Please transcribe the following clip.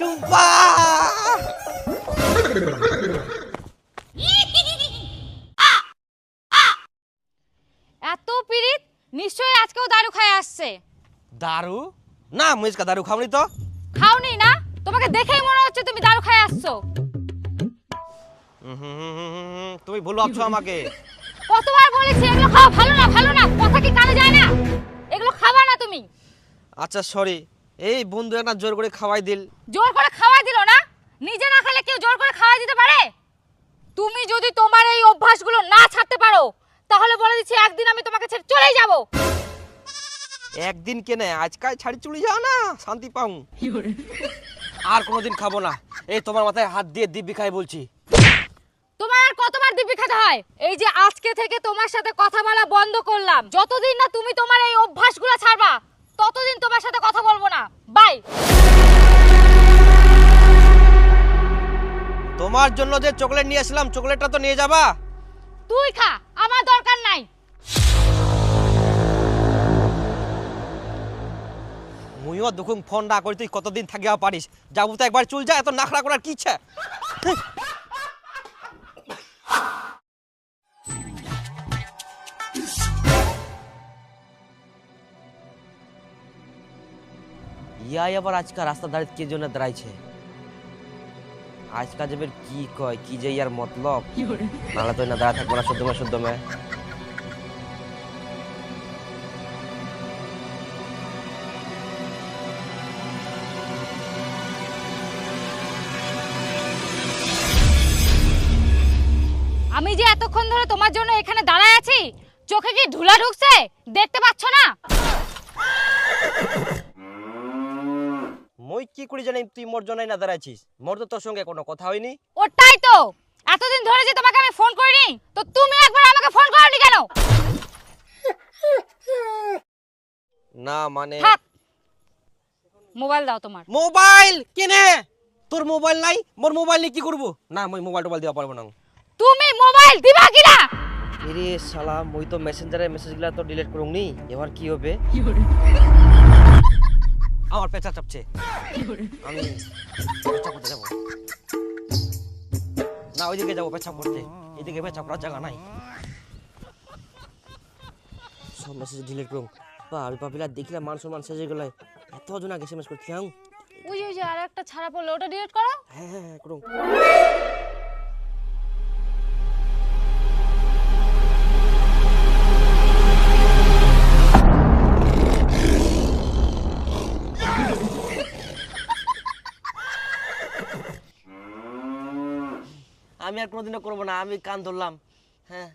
টুম্পা এত পিরিত নিশ্চয়ই আজকেও দারু খায় আসছে। দারু? না মুইজকা দারু খাওনি তো। খাওনি না? তোমাকে দেখেই মনে হচ্ছে তুমি দারু খায় আসছো। তুমি ভুল ভাবছ আমাকে। কতবার বলেছি এগুলো খাওয়া ভালো না ভালো না কথা কি কানে যায় না? এগুলো খাবা না তুমি। আচ্ছা সরি। এই বন্ধু একটা জোর করে খাওয়াই দিল। জোর করে খাওয়াই দিল না? নিজে না খেলে কেউ জোর করে খাওয়াই দিতে পারে? তুমি যদি তোমার এই অভ্যাসগুলো না ছাড়তে পারো তাহলে বলে দিচ্ছি একদিন আমি তোমাকে ছেড়ে চলেই যাব। একদিন কেনে আজকাল ছাড়ি চলে যাও না শান্তি পাও। আর কোনোদিন খাব না। এই তোমার মাথায় হাত দিয়ে দিব্যি খাই বলছি। তোমার আর কতবার দিব্যি খেতে হয়? এই যে আজকে থেকে তোমার সাথে কথা বলা বন্ধ করলাম। যতদিন না তুমি তোমার এই অভ্যাসগুলো ছাড়বা ততদিন তোমার সাথে কথা বলব না। বাই তোমার জন্য যে চকলেট নিয়ে আসলাম চকলেটটা তো নিয়ে যাবা? তুই খা আমার দরকার নাই। মুইও দুকুং ফোন না করি তুই কতদিন থাকিয়া পারিস? যাব তো একবার চুল যা এত নাখড়া করার কি ইচ্ছা? ইয়াই আবার আজকাল রাস্তা দাঁড়িয়ে কে জন্য দাঁড়াইছে? আজকাল যাবে কি কয় কি যে ইয়ার মতলব? নাহলে তো না দাঁড়া থাকব না শুদ্ধমে শুদ্ধমে আমি যে এতক্ষণ ধরে তোমার জন্য এখানে দাঁড়ায় আছি চোখে কি ধুলা ঢুকছে? দেখতে পাচ্ছ না মই কি করি জানি তুই মোর জন্যই না দাঁড়াইছিস। মোর তো তোর সঙ্গে কোনো কথা হয়নি। ওটাই তো! এতদিন ধরে যে তোমাকে আমি ফোন করিনি তো তুমি একবার আমাকে ফোন করনি কেন? না মানে থাক। মোবাইল দাও তোমার। মোবাইল কেনে? তোর মোবাইল নাই? মোর মোবাইল নিয়ে কি করব? না মই মোবাইল টোবাইল দেওয়া পারব না। তুমি মোবাইল দিবা কিনা? এরে শালা মই তো মেসেঞ্জারে মেসেজগুলো তো ডিলিট করুং নি এবার কি হবে? কি হবে আমার পেঁচা চাপছে। আমি পেঁচা করতে যাব। না ওইদিকে যাব পেঁচা করতে। এদিকে পেঁচা করার জায়গা নাই। সব মেসেজ ডিলিট করুন আমি পাপিলা দেখিলাম মান সম্মান সেজে গেলে এত জন আগে এসএমএস করতে আং ওই যে ওই যে আর একটা ছাড়া পড়ল ওটা ডিলিট করো। হ্যাঁ হ্যাঁ হ্যাঁ করুন। আমি আর কোনোদিনও করব না আমি কান ধরলাম। হ্যাঁ।